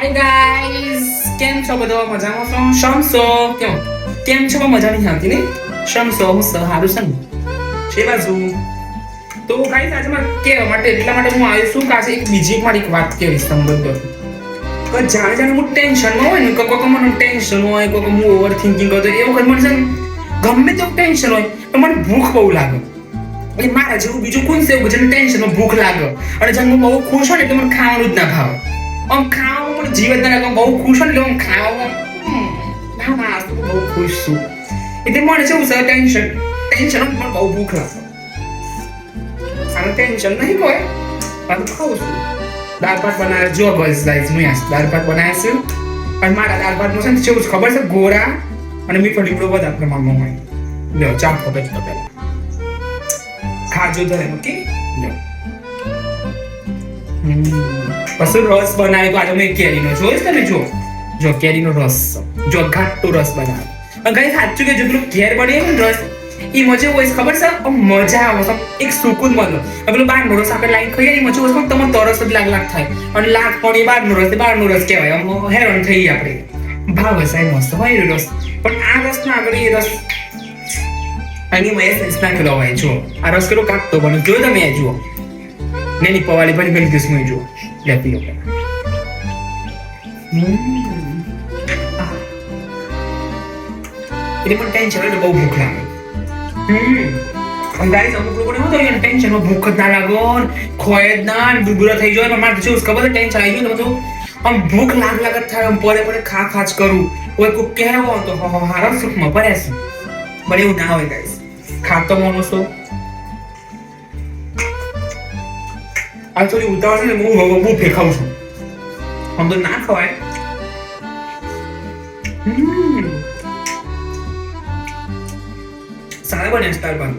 Hi guys કેમ છો બધા? મજામાં છો? શમ કેમ? કેમ છો? પણ મજા નહીં આવતી ને શમ છો? હું સ હારું છે છે? બાજુ તો ગાઈઝ આજે મારે કહેવા માટે, એટલા માટે હું આવ્યો છું કે એક બીજી મારી એક વાત કહેવીશ તમને કે જાણે જાણે હું ટેન્શનમાં હોય ને કોક કોઈ મને ટેન્શન હોય કોક હું ઓવર થિંકિંગ કરતો એ વખત મને છે ગમે તેવું ટેન્શન હોય તો મને ભૂખ બહુ લાગે. એટલે મારા જેવું બીજું કોણ છે જેને ટેન્શનમાં ભૂખ લાગે? અને જેમ હું બહુ ખુશ હોય ને, એટલે મને ખાવાનું જ ના ભાવે. આમ ખાવાનું મને જીવ જ ના લાગે આમ બહુ ખુશ હોય ને એટલે આમ ના બહુ ખુશ છું. એટલે મને છે ટેન્શન ટેન્શન પણ બહુ ભૂખ લાગે. સારું ટેન્શન નહીં કોઈ પણ ખાઉં છું. દાળ ભાત બનાવ્યો જો બસ ગાઈઝ હું યાર દાળ ભાત બનાવ્યા છે. પણ મારા દાળ ભાતનું છે ને કેવું ખબર છે ગોરા અને મીઠો લીમડો બધા પ્રમાણમાં હોય. લ્યો ચા તો પહેલા. ખાજો ધરે ઓકે? લ્યો. પછી રસ બનાવ્યો આજે મેં કેરીનો. જોઈશ તમે? જો. જો, કેરીનો રસ. જો, ઘાટો રસ બનાવ્યો. પણ કઈ સાચું કે જો પેલું ઘેર બને ને રસ એ મજા હોય ખબર છે? મજા આવે છે. એક સુકૂન મળે. પેલું બહારનો રસ આપણે લાઈન ખાઈએ ને મજા હોય તમને તરસ જ લાગ લાગ થાય. અને લાગ પણ એ બહારનો રસ બાર નો રસ કહેવાય. આમ હેરાન થઈ આપણે. ભાવ સાહેબ મસ્ત હોય રસ. પણ આ રસમાં આગળ એ રસ, એની મેં સંસ્થા હોય, જો. આ રસ કેટલો કાપતો બને જો તમે? જુઓ. પવાલી ભરી ભરી દિવસ મેં જુઓ. લે, પીઓ એટલે પણ ટેન્શન એટલે બહુ ભૂખ લાગે. હમ. ગાઈસ અમુક લોકોને શું થયું ભૂખ જ ના લાગો ખોય જ ના ને થઈ જાય, પણ મારે શું ખબર છે ટેન્શન આવી ગયું બધું આમ ભૂખ લાગ લાગ થાય, આમ પડે પડે ખા ખાચ કરું. કોઈ કોઈ કહેવો તો, હ- હ- હારા, સુખમાં પડે છે. પણ એવું ના હોય ગાઈસ ખાતો માણસો આ થોડી ઉતાવળ છે ને હું હવે બહુ ફેંકાવું છું આમ તો ના ખવાય હમ. સારા બને સ્ટાર બન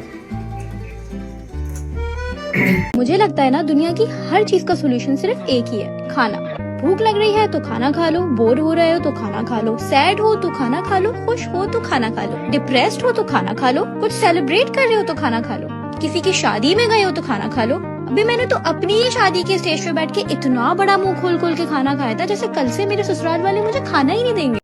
मुझे लगता है ना दुनिया की हर चीज का सोल्यूशन सिर्फ एक ही है खाना भूख लग रही है तो खाना खा लो बोर हो रहे हो तो खाना खा लो सैड हो तो खाना खा लो खुश हो तो खाना खा लो डिप्रेस्ड हो तो खाना खा लो कुछ सेलिब्रेट कर रहे हो तो खाना खा लो किसी की शादी में गए हो तो खाना खा लो अभी मैंने तो अपनी ही शादी के स्टेज पे बैठ के इतना बड़ा मुंह खोल खोल के खाना खाया था जैसे कल से मेरे ससुराल वाले मुझे खाना ही नहीं देंगे